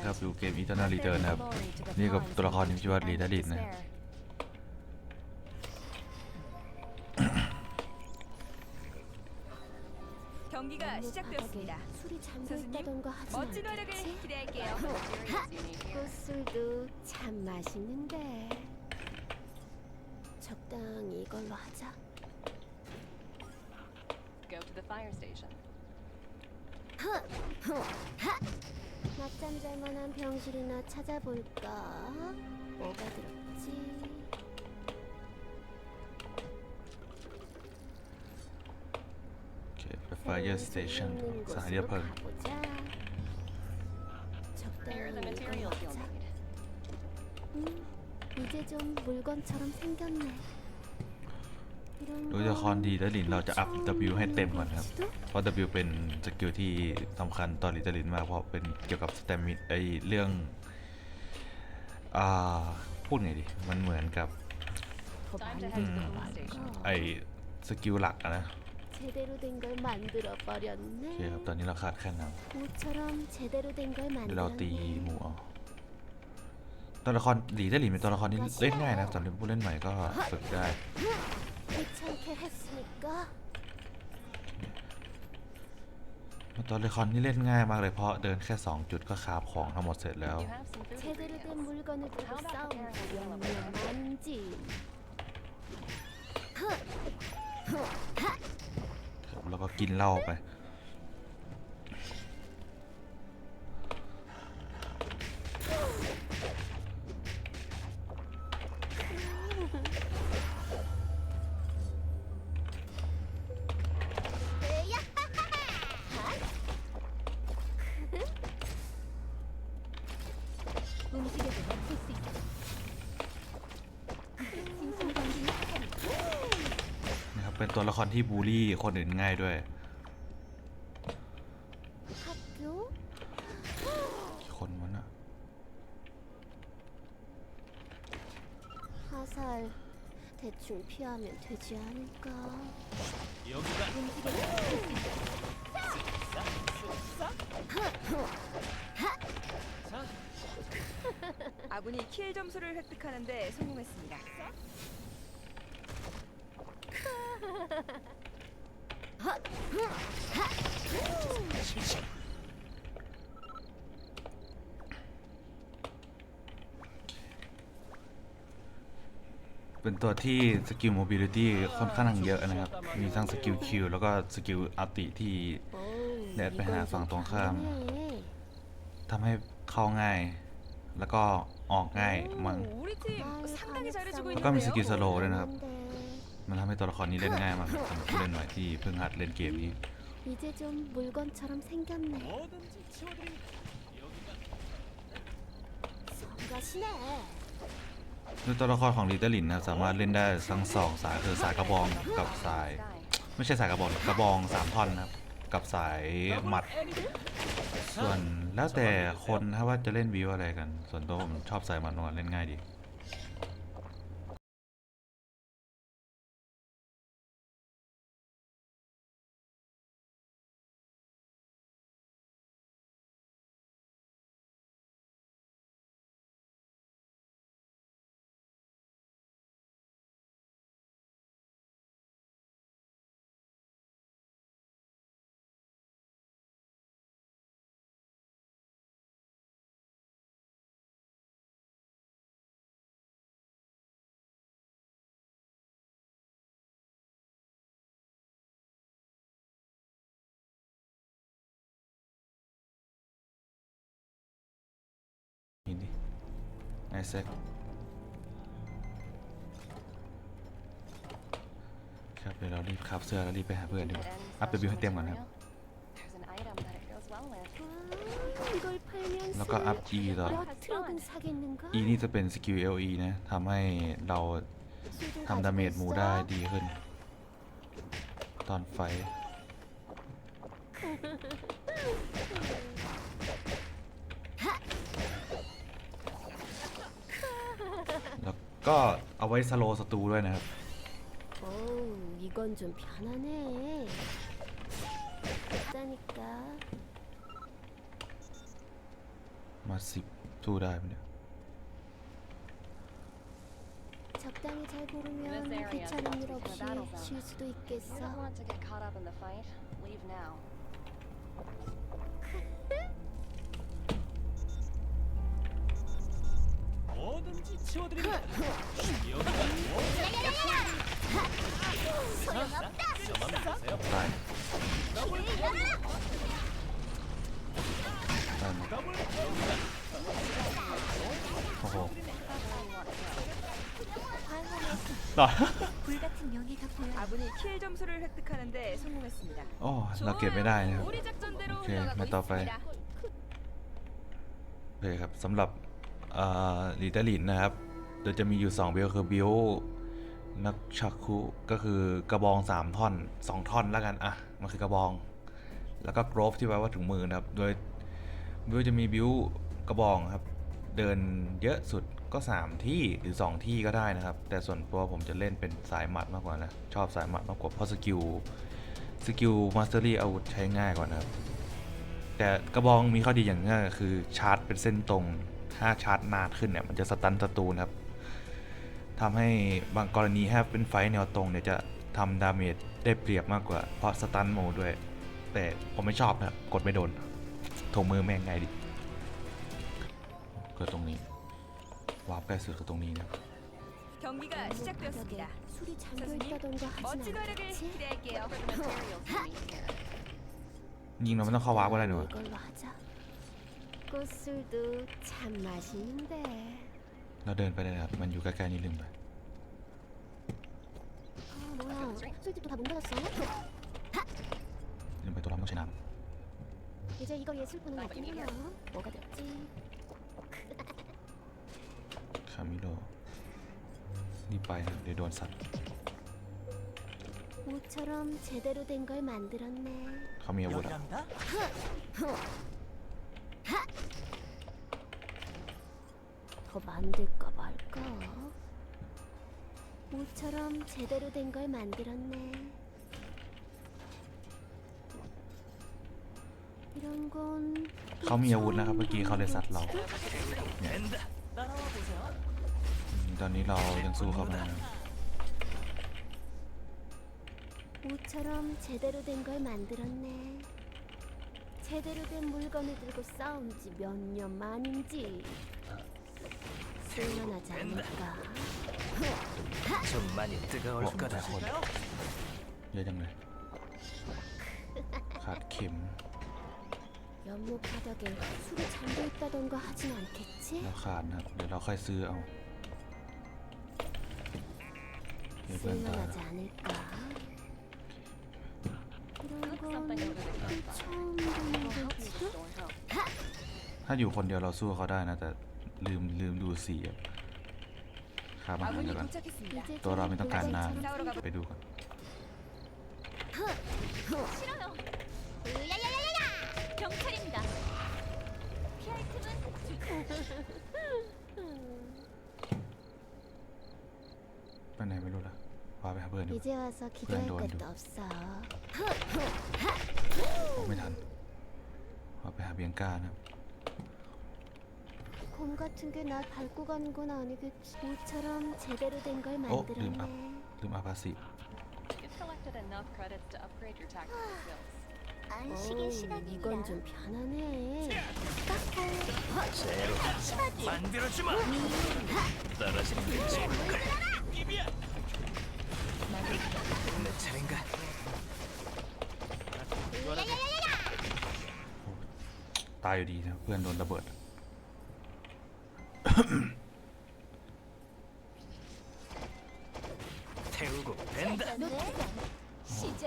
นะครับดูเกม Eternal Return นะครับ นี่กับตัวละครที่ชื่อว่าลีดาลินนะ 경기가 시작되었습니다. 술이 잠겨 선생님, 있다던가 하지 멋진 활약을 않겠지? 기대할게요. 꽃술도 참 맛있는데 적당히 이걸로 하자 Go to the fire station. 낮잠 잘만한 병실이나 찾아볼까? 뭐가 들었지? Okay, the fire station. 자, 이 옆을 가보자. Here are the 적당히 materials you'll need. 음, 이제 좀 물건처럼 생겼네. โดยละครดีดาลินเราจะอัพ W ให้เต็มก่อนครับ 지도? เพราะ W เป็นสกิลที่สำคัญต่อลิดาลินมากเพราะเป็นเกี่ยวกับสเตมิไอเรื่อง อ่า พูดไงดี มันเหมือนกับ 더 Time to head to the 만들어 police station. ไอสกิลหลักอะนะ 제대로 된 걸 만들어 โอเค 버렸네. ครับ ตอนนี้เราขาดแค่นั้น 모처럼 제대로 된 걸 เดี๋ยวเราตีห 만들었네. มูเอา ตัวละครหลีได้หลีเป็นตัวละครที่เล่นง่ายนะสำหรับผู้เล่นใหม่ก็ฝึกได้ตัวละครที่เล่นง่ายมากเลยเพราะเดินแค่ 2 จุดก็คาบของทั้งหมดเสร็จแล้วแล้วก็กินเหล้าไป ตัวละครที่บูลลี่คนอื่นง่ายด้วย 학교? กี่คนวะน่ะ 화살 대충 피하면 되지 않을까? 여기가 움직여도 먹힐 수 있다. 아군이 킬 점수를 획득하는데 성공했습니다. เป็นตัวที่สกิลโมบิลิตี้ค่อนข้างเยอะนะครับ มีทั้งสกิลคิวแล้วก็สกิลอัติที่แดดไปหาฝั่งตรงข้ามทำให้เข้าง่าย แล้วก็ออกง่ายมั้งแล้วก็มีสกิลสโลด้วยนะครับ มันทำให้ตัวละครนี้เล่นง่ายมากครับสำหรับผู้เล่นใหม่ที่เพิ่งหัดเล่นเกมนี้ 이제 좀 물건처럼 생겼네. 뭐든지 치워드립니다. 여기가 성가시네. ด้วยตัวละครของลิตเติ้ลลินนะครับสามารถเล่นได้ทั้งสองสายคือสายกระบองกับสาย Sky. ไม่ใช่สายกระบองกระบองสามท่อนนะครับ กับสายหมัด ส่วนแล้วแต่คนถ้าว่าจะเล่นวิวอะไรกัน ส่วนตัวผมชอบสายหมัดมากกว่าเล่นง่ายดี Neyse. ครับเดี๋ยวเรารีบครับเสื้อแล้วรีบไปหาเพื่อนดีกว่าอัพเดบิวให้เต็มก่อนครับ แล้วก็อัพ E ต่อ E นี่จะเป็นสกิล LE นะทำให้เราทำดาเมจมูได้ดีขึ้น ตอนไฟ ก็เอาไว้สโลว์ศัตรูด้วยนะครับ 어우, 이건 좀 편하네. 짜니까. มาสิบสู้ได้ไหมเนี่ย 적당히 잘 고르면 This area is 귀찮은 일 about to become a 없이 battle zone. 쉴 수도 You 있겠어. don't want to get caught up in the fight? Leave now. 뭐든지 치워드립니다. 여기가 저만 믿으세요. ตายได้ไหม 더블 โอ้โห 화환에서 ตาย 불같은 명예가 보여. 아군이 킬 점수를 획득하는데 성공했습니다. โอ้เราเก็บไม่ได้นะครับ 우리 작전대로 오케이, 흘러가고 맞다, 빠이. 있습니다. โอเคครับสำหรับ ลีดาลินนะครับ โดยจะมีอยู่2เบลคือบิลนักชักคุก็คือกระบอง 3 ท่อน 2 ท่อนแล้วกัน อะ มันคือกระบอง แล้วก็กรอฟที่แปลว่าถุงมือนะครับ โดยบิลจะมีบิลกระบองครับ เดินเยอะสุดก็ 3 ที่หรือ 2 ที่ก็ได้นะครับ แต่ส่วนตัวผมจะเล่นเป็นสายหมัดมากกว่านะ ชอบสายหมัดมากกว่าเพราะสกิลสกิลมาสเตอรี่อาวุธใช้ง่ายกว่านะครับ แต่กระบองมีข้อดีอย่างหนึงก็คือชาร์จเป็นเส้นตรง ถ้าชาร์จนานขึ้นเนี่ยมันจะสตันศัตรูนะครับทำให้บางกรณีถ้าเป็นไฟท์แนวตรงเนี่ยจะทำดาเมจได้เปรียบมากกว่า เพราะสตันโหมดด้วย แต่ผมไม่ชอบนะครับ กดไม่โดนถงมือแม่งไงดิก็ตรงนี้ วาร์ปใกล้สุดคือตรงนี้นะ 경기가 바닥에 시작되었습니다. 술이 잠겨 선생님, 있다던가 하진 멋진 활약을 않겠지? 기대할게요. For the materials you need here. ยิงเราไม่ต้องเข้าวาร์ปก็ได้หนู 이걸로 하자. 꽃술도 참 맛있는데. เราเดินไปเลยนะครับมันอยู่ใกล้ๆนี่ลืมไป 아 뭐야? 술집도 다 문 닫았어? ลืมไปตัวเราต้องใช้น้ 이제 이거 예술 보는 거 같구나. 뭐가 됐지? ำคามิโลรีบไปนะเดี๋ยวโดนสัตว์ 모처럼 제대로 된 걸 만들었네. เขามีอาวุธอะ 여기란다. 더 만들까 말까? 모처럼 제대로 된 걸 만들었네. 이런 건 เขามีอาวุธนะครับ เมื่อกี้เขาเลยสัตว์เรา 된다. 따라와 보세요. ตอนนี้เรายังสู้เขาไม่ได้ 모처럼 제대로 된 걸 만들었네. 제대로 된 물건을 들고 싸운 지 몇 년 만인지 쓸만하지 않을까? 좀 많이 뜨거울 어, 거다. 어, เยอะจังเลย ขาดเข็ม 연못 바닥에 술이 잠겨 있다던가 하진 않겠지? แล้วขาดนะครับ เดี๋ยวเราค่อยซื้อเอาเดี๋ยวเพื่อนตาย 쓸만하지 않을까? ถ้าอยู่คนเดียวเราสู้เขาได้นะ แต่ลืมลืมดูสีครับมาหารเดี๋ยวกัน ตัวเราไม่ต้องการนานไปดูก่อนไปไหนไม่รู้ละ พาไปหาเพื่อนดู 이제 와서 기도할 그랜드 것도 없어. ผมไม่ทันพาไปหาเบียงก้านะครับ 곰 같은 게 나 밟고 가는 건 아니겠지. 모처럼 제대로 된 걸 어, 만들었네. 름 앞. ลืมอาภาษี You've collected enough credits to upgrade your tactical skills. 안식의 시간이다. 이건 좀 편하네. 새로 만들어주마. 떨어지는 게 좋을 걸. 입이야. 내 차례인가? ตายอยู่ดีนะเพื่อนโดนระเบิด 태우고 벤다.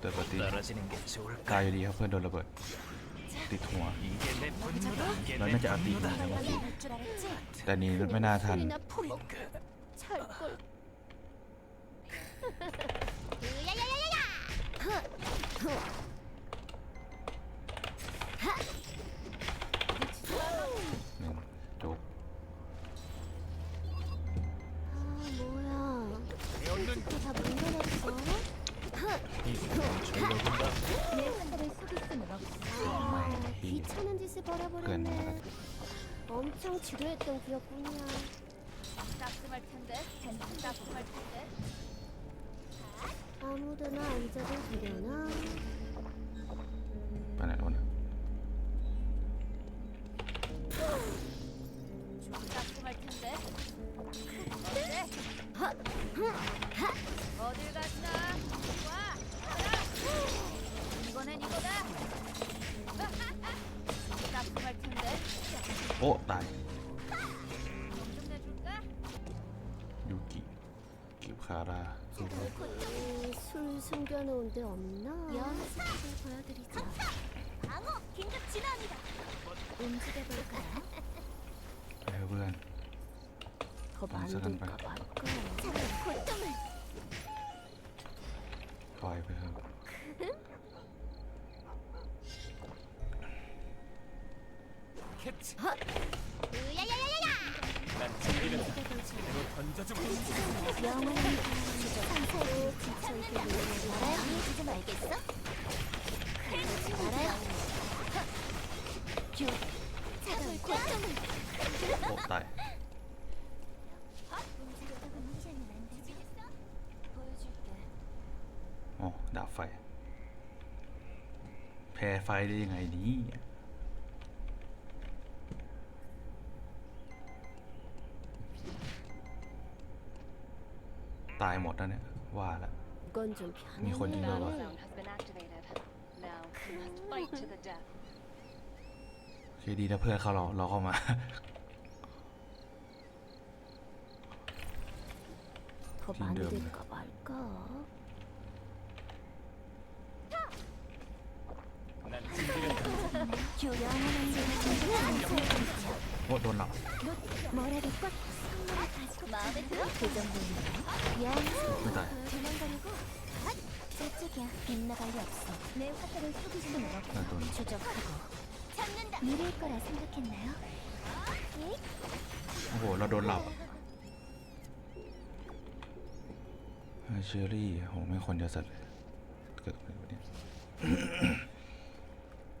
เกิดปฏิ 떨어지는 게 좋을 ตาย 걸. อยู่ดีครับเพื่อนโดนระเบิด ติดหัว 이게 내 분노다. 이게 เรา 내 น่าจะอัดตีอยู่ 분노다. นะเมื่อกี้ 줄 알았지? แต่นี้ไม่น่าทัน 소리나 포리. 뭔가 찰걸. 버려버렸네. 엄청 지루했던 기억뿐이야 납품할 텐데, 납품할 텐데. 아무데나 앉아도 되려나? 어, 나. 여기. 여기 봐라. 음, 술 숨겨놓은 데 없나? 연습을 보여드리죠. 방어 긴급 진화합니다. 움직여볼까요? 여러분. 더 만들까 말까? 잠깐 고통을. 와이브 캐치. 으야야야야야! 난 준비된다. 그대로 던져주마. 영원히 상사로 지쳐있게 알아요? 강해지지 말겠어? 그러지 말아요. 교 차돌 고점을 โอ้ตาย 움직였다가 놓치면 안 되지. 보여줄게. อ๋อดับไฟ แพ้ไฟได้ยังไงนี้ ตายหมดแล้วเนี่ย ว่าแล้ว 이건 좀 미혼 편하네. 인가봐. Battle zone has been activated. Now, we must fight to the death. โอเคดีนะเพื่อนเขาเราเราเข้ามา 더 빈대없네. 만들까 말까? 난 준비된다. 영원한 제가 โอ้โดนหลับ 뭐라도 꽉 선물을 가지고 마음에 들어? 그 정도인가? 영수 ไม่ตาย 도망가려고? 저쪽이야 빗나갈 리 없어 내 화살을 속이지는 น่าโดน 추적하고 잡는다 미래일 거라 생각했나요? โอ้โห เราโดนหลับอะเชอรี่โหไม่งคนเยอะสัตว์เลยเกิดอะไรวะเนี่ย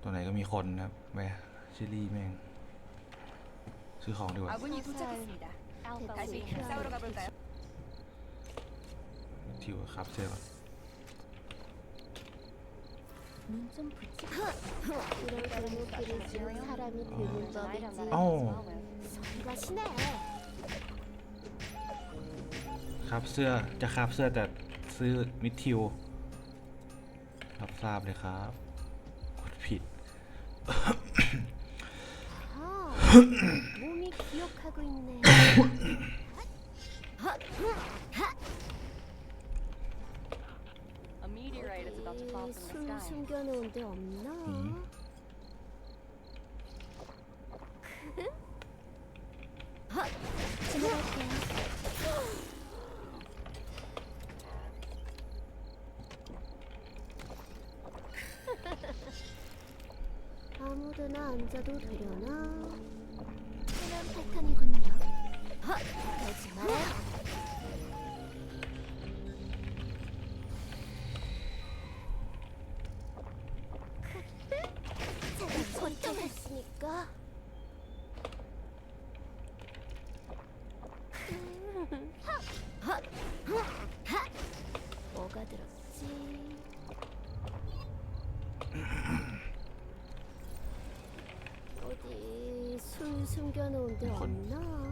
ตัวไหนก็มีคนนะครับแม่เชอรี่แม่ง ซื้อของดีกว่า 아군이 도착했습니다. Alpha 다시 will be 싸우러 싸우러 가볼까요? ทิวครับเสื้อก่อน 눈좀 붙여 이런 골목길을 지금 사람이 an 드는 item that I 법이지 can Oh. swallow with. 소리가 시네 ครับเสื้อจะครับเสื้อแต่ซื้อมิดทิวรับทราบเลยครับกดผิด 아, 몸이 기억 하고 있네 A meteorite is about to fall 이 from the 술 sky. 숨겨놓은 데 없나? 음. 지나갈게요 아무데나 앉아도 되려나? 물 숨겨놓은 데 없나?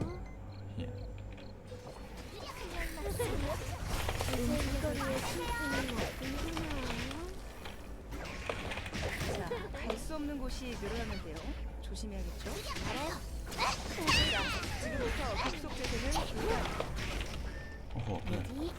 예. 자, 갈 수 없는 곳이 늘어났는데요. 조심해야겠죠? 지금부터 속 대세는 오호, 어디?